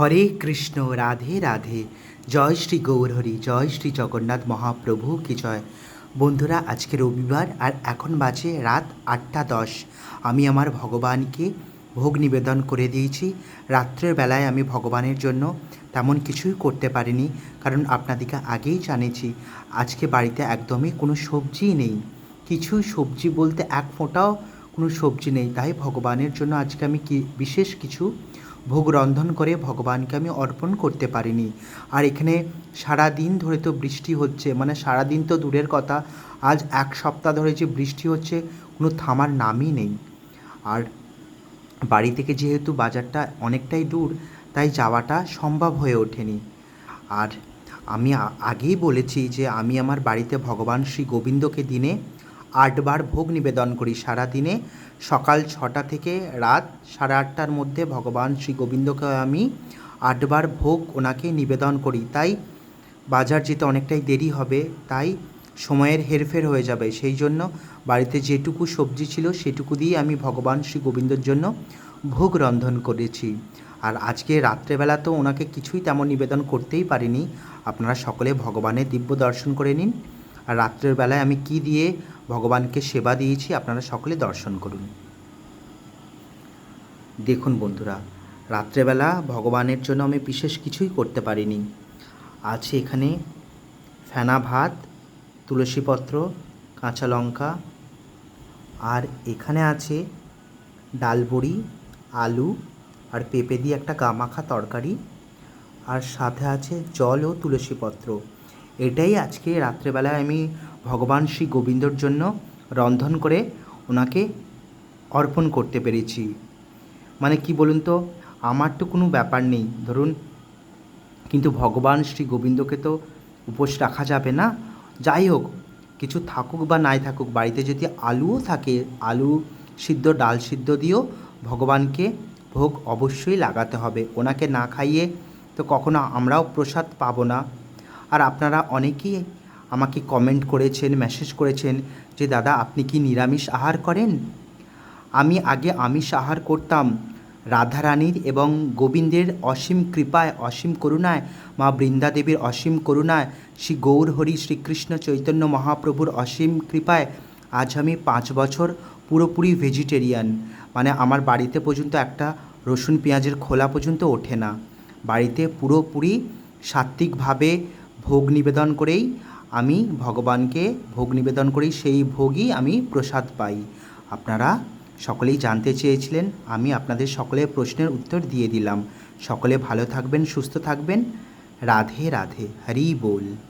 হরে কৃষ্ণ, রাধে রাধে। জয় শ্রী গৌরহরি, জয় শ্রী জগন্নাথ মহাপ্রভু কি জয়। বন্ধুরা, আজকে রবিবার আর এখন বাজে রাত আটটা দশ। আমি আমার ভগবানকে ভোগ নিবেদন করে দিয়েছি। রাত্রের বেলায় আমি ভগবানের জন্য তেমন কিছুই করতে পারিনি, কারণ আপনাদেরকে আগেই জানিয়েছি, আজকে বাড়িতে একদমই কোনো সবজি নেই। কিছু সবজি বলতে এক ফোঁটাও কোনো সবজি নেই। তাই ভগবানের জন্য আজকে আমি কি বিশেষ কিছু ভোগ রন্ধন করে ভগবানকে আমি অর্পণ করতে পারিনি। আর এখানে সারা দিন ধরে তো বৃষ্টি হচ্ছে মানে সারা দিন তো দূরের কথা, আজ এক সপ্তাহ ধরে যে বৃষ্টি হচ্ছে, কোনো থামার নামই নেই। আর বাড়ি থেকে যেহেতু বাজারটা অনেকটাই দূর, তাই যাওয়াটা সম্ভব হয়ে ওঠেনি। আর আমি আগেই বলেছি যে আমি আমার বাড়িতে ভগবান শ্রী গোবিন্দকে দিনে আটবার ভোগ নিবেদন করি সারা দিনে সকাল ছটা থেকে রাত সাড়ে আটটার মধ্যে ভগবান শ্রী গোবিন্দকে আমি আটবার ভোগ ওনাকে নিবেদন করি। তাই বাজার যেতে অনেকটাই দেরি হবে, তাই সময়ের হেরফের হয়ে যাবে। সেই জন্য বাড়িতে যেটুকু সবজি ছিল সেটুকু দিয়ে আমি ভগবান শ্রী গোবিন্দর জন্য ভোগ রন্ধন করেছি। আর আজকে রাত্রেবেলা তো ওনাকে কিছুই তেমন নিবেদন করতেই পারিনি। আপনারা সকলে ভগবানের দিব্য দর্শন করে নিন। আর রাত্রের বেলায় আমি কি দিয়ে ভগবানকে সেবা দিয়েছি, আপনারা সকলে দর্শন করুন। দেখুন বন্ধুরা, রাত্রেবেলা ভগবানের জন্য আমি বিশেষ কিছুই করতে পারিনি। আছে এখানে ফেনা ভাত, তুলসীপত্র, কাঁচা লঙ্কা, আর এখানে আছে ডালবড়ি আলু, আর পেঁপে দিয়ে একটা গামাখা তরকারি, আর সাথে আছে জল ও তুলসীপত্র। এটাই আজকে রাত্রেবেলায় আমি ভগবান শ্রী গোবিন্দর জন্য রন্ধন করে ওনাকে অর্পণ করতে পেরেছি। মানে কি বলুন তো, আমার তো কোনো ব্যাপার নেই, ধরুন। কিন্তু ভগবান শ্রী গোবিন্দকে তো উপোস রাখা যাবে না। যাই হোক, কিছু থাকুক বা নাই থাকুক, বাড়িতে যদি আলুও থাকে, আলু সিদ্ধ, ডাল সিদ্ধ দিয়েও ভগবানকে ভোগ অবশ্যই লাগাতে হবে। ওনাকে না খাইয়ে তো কখনো আমরাও প্রসাদ পাবো না। আর আপনারা অনেকেই আমাকে কমেন্ট করেছেন মেসেজ করেছেন যে, দাদা, আপনি কি নিরামিষ আহার করেন? আমি আগে আমিষ আহার করতাম। রাধারানীর এবং গোবিন্দের অসীম কৃপায়, অসীম করুণায়, মা বৃন্দাদেবীর অসীম করুণায়, শ্রী গৌর হরি শ্রীকৃষ্ণ চৈতন্য মহাপ্রভুর অসীম কৃপায় আজ আমি পাঁচ বছর পুরোপুরি ভেজিটেরিয়ান মানে আমার বাড়িতে পর্যন্ত একটা রসুন পেঁয়াজের খোলা পর্যন্ত ওঠে না। বাড়িতে পুরোপুরি সাত্ত্বিকভাবে ভোগ নিবেদন করেই আমি ভগবানকে ভোগ নিবেদন করি, সেই ভোগই আমি প্রসাদ পাই। আপনারা সকলেই জানতে চেয়েছিলেন, আমি আপনাদের সকলের প্রশ্নের উত্তর দিয়ে দিলাম। সকলে ভালো থাকবেন, সুস্থ থাকবেন। রাধে রাধে, হরি বল।